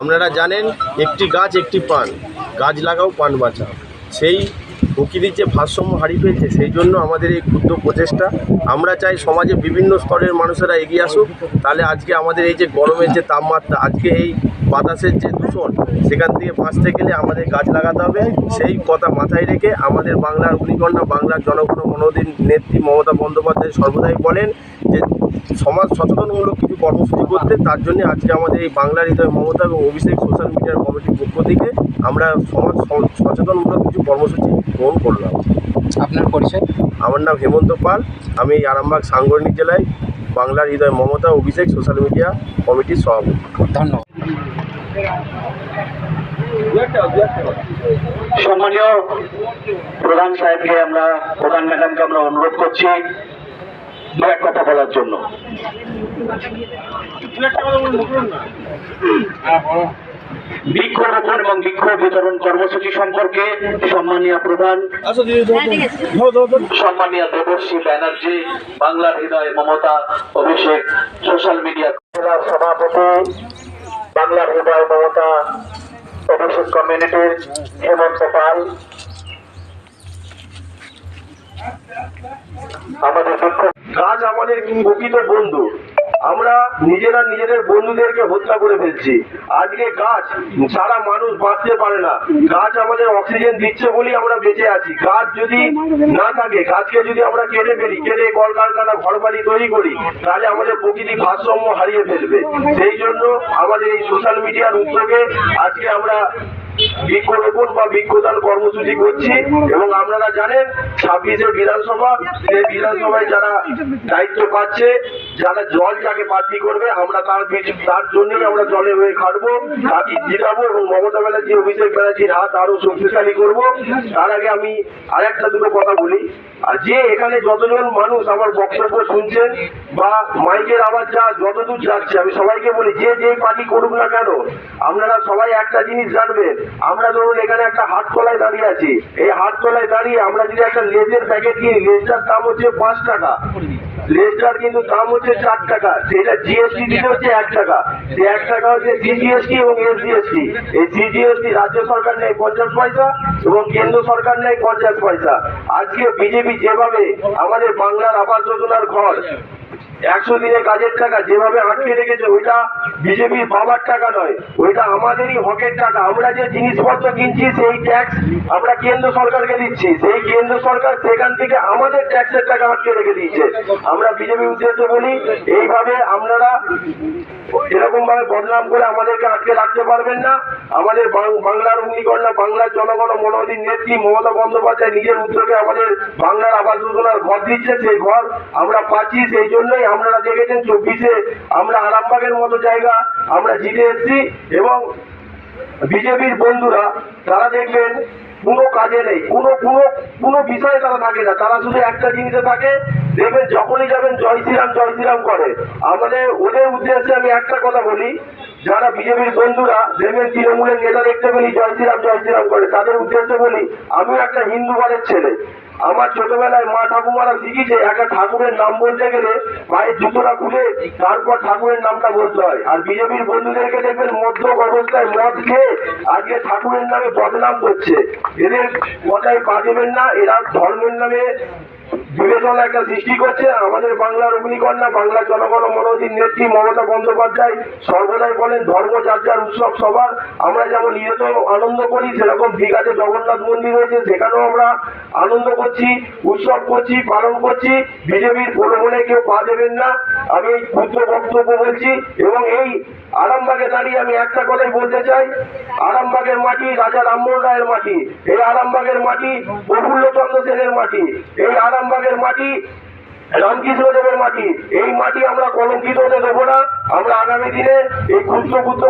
আপনারা জানেন, একটি গাছ, একটি পান। গাছ লাগাও, পান বাঁচাও। সেই প্রকৃতির যে ভারসাম্য হারিয়ে ফেলছে, সেই জন্য আমাদের এই ক্ষুদ্র প্রচেষ্টা। আমরা চাই সমাজে বিভিন্ন স্তরের মানুষেরা এগিয়ে আসুক। তাহলে আজকে আমাদের এই যে গরমের যে তাপমাত্রা, আজকে এই বাতাসের যে দূষণ, সেখান থেকে বাঁচতে গেলে আমাদের গাছ লাগাতে হবে। সেই কথা মাথায় রেখে আমাদের বাংলার অগ্নিকন্যা, বাংলার জনগণ মনোদিন নেত্রী মমতা বন্দ্যোপাধ্যায় সর্বদাই বলেন যে সমাজ সচেতনমূলক কিছু কর্মসূচি করতে তার জন্য আজকে আমাদের এই বাংলার হৃদয় মমতা এবং অভিষেক সোশ্যাল মিডিয়ার কমিটির পক্ষ থেকে আমরা সমাজ স- সচেতনমূলক কিছু কর্মসূচি গ্রহণ করলাম। আপনার পরিচয়? আমার নাম হেমন্ত পাল। আমি আরামবাগ সাংগঠনিক জেলায় বাংলার হৃদয় মমতা অভিষেক সোশ্যাল মিডিয়া কমিটির সভাপতি। ধন্যবাদ। সম্মানীয় প্রধান সাহেবকে আমরা প্রধান ম্যাডামকে আমরা অনুরোধ করছি দু এক কথা বলার জন্য। বৃক্ষরোপণ এবং বৃক্ষ বিতরণ কর্মসূচি সম্পর্কে সম্মানীয় প্রধান সম্মানীয় দেবশ্রী ব্যানার্জি বাংলার হৃদয় মমতা অভিষেক সোশ্যাল মিডিয়া জেলার সভাপতি বাংলার হৃদয় মমতা অভিষেক কমিউনিটির হেমন্ত পাল। আমাদের শিক্ষক গাছ আমাদের প্রকৃত বন্ধু। আমরা নিজেরা নিজেদের বন্ধুদেরকে হত্যা করে ফেলছি। আজকে গাছ, সারা মানুষ বাঁচতে পারে না। গাছ আমাদের অক্সিজেন দিচ্ছে বলেই আমরা বেঁচে আছি। গাছ যদি না থাকে, গাছকে যদি আমরা কেটে ফেলি, কেটে কলকারখানা ঘর বাড়ি তৈরি করি, তাহলে আমাদের প্রকৃতি ভারসাম্য হারিয়ে ফেলবে। সেই জন্য আমাদের এই সোশ্যাল মিডিয়ার উদ্যোগে আজকে আমরা বৃক্ষরোপণ বা বৃক্ষদান কর্মসূচি করছি এবং আপনারা জানেন ছাব্বিশে বিধানসভা সেই বিধানসভায় যারা দায়িত্ব পাচ্ছে, যারা জল যাকে প্রার্থী করবে, আমরা তার তার জন্যই আমরা জলে হয়ে খাটবো, তাকে জিতাবো এবং মমতা ব্যানার্জি, অভিষেক ব্যানার্জির হাত আরও শক্তিশালী করব। তার আগে আমি আরেকটা দুটো কথা বলি। আর যে এখানে যতজন মানুষ আমার বক্তব্য শুনছেন বা মাইকের আবার যা যতদূর যাচ্ছে, আমি সবাইকে বলি, যে যে পার্টি করুক না কেন, আপনারা সবাই একটা জিনিস জানবেন আমরা ধরুন এখানে একটা হাট তলায় দাঁড়িয়ে আছি। এই হাট তলায় দাঁড়িয়ে আমরা যদি একটা লেজের প্যাকেট কিনি, লেজটার দাম হচ্ছে পাঁচ টাকা। লেজটার কিন্তু দাম হচ্ছে চার টাকা। সেটা জিএসটি দিতে হচ্ছে এক টাকা। সে এক টাকা হচ্ছে সিজিএসটি এবং এসজিএসটি এই সিজিএসটি রাজ্য সরকার নেয় পঞ্চাশ পয়সা এবং কেন্দ্র সরকার নেয় পঞ্চাশ পয়সা। আজকে বিজেপি যেভাবে আমাদের বাংলার আবাস যোজনার ঘর একশো দিনে কাজের টাকা যেভাবে আটকে রেখেছে, ওইটা বিজেপির বাবার টাকা নয়, ওইটা আমাদেরই হকের টাকা। আমরা যে জিনিসপত্র কিনছি, সেই ট্যাক্স আমরা কেন্দ্র সরকারকে দিচ্ছি। সেই কেন্দ্র সরকার সেখান থেকে আমাদের ট্যাক্সের টাকা আটকে রেখে দিয়েছে। আমরা বিজেপি উদ্দেশ্যে বলি, এইভাবে আপনারা এরকম ভাবে বদনাম করে আমাদেরকে আটকে রাখতে পারবেন না। আমাদের বাংলার অগ্নিকন্যা বাংলার জনগণ ও নেত্রী মমতা বন্দ্যোপাধ্যায় নিজের উদ্যোগে আমাদের বাংলার আবাস যোজনার ঘর দিচ্ছে। সেই ঘর আমরা পাচ্ছি, সেই জন্যই আপনারা দেখেছেন চব্বিশে আমরা আরামবাগের মতো জায়গা, আমরা জিতে এসেছি এবং বিজেপির বন্ধুরা, তারা দেখবেন কোনো কাজে নেই, কোনো কোনো কোনো বিষয়ে তারা থাকে না, তারা শুধু একটা জিনিসে থাকে, দেখবেন যখনই যাবেন জয় শ্রীরাম জয় শ্রীরাম করে। আমাদের, ওদের উদ্দেশ্যে আমি একটা কথা বলি, যারা বিজেপির বন্ধুরা, দেখবেন তৃণমূলের নেতা দেখতে পেলি জয় শ্রীরাম জয় শ্রীরাম করে, তাদের উদ্দেশ্যে বলি, আমিও একটা হিন্দু ঘরের ছেলে। আমার ছোটবেলায় মা ঠাকুমারা শিখিয়েছে, একটা ঠাকুরের নাম বলতে গেলে মায়ের জুতোটা খুলে তারপর ঠাকুরের নামটা বলতে হয়। আর বিজেপির বন্ধুদেরকে দেখবেন মধ্য অবস্থায় মদ খেয়ে আজকে ঠাকুরের নামে বদনাম করছে। এদের কথায় পা না, এরা ধর্মের নামে বিবেচনা একটা সৃষ্টি করছে, আমাদের বাংলার অগ্নিকন্যা, বাংলার জনগণ মনোদিন নেত্রী মমতা বন্দ্যোপাধ্যায় সর্বদাই বলেন, ধর্ম যাত্রার উৎসব সবার। আমরা যেমন নিজেত আনন্দ করি, সেরকম দীঘাতে জগন্নাথ মন্দির হয়েছে, সেখানেও আমরা আনন্দ করছি, উৎসব করছি, পালন করছি। বিজেপির প্রলোভনে কেউ পা দেবেন না। আমি এই ক্ষুদ্র বক্তব্য বলছি এবং এই আরামবাগে দাঁড়িয়ে আমি একটা কথাই বলতে চাই। আরামবাগের মাটি রাজা রামমোহন রায়ের মাটি, এই আরামবাগের মাটি প্রফুল্ল চন্দ্র সেনের মাটি, এই আরামবাগের মাটি রামকৃষ্ণদেবের মাটি। এই মাটি আমরা কলঙ্কিত হতে দেবো না। আমরা আগামী দিনে এই ক্ষুদ্র ক্ষুদ্র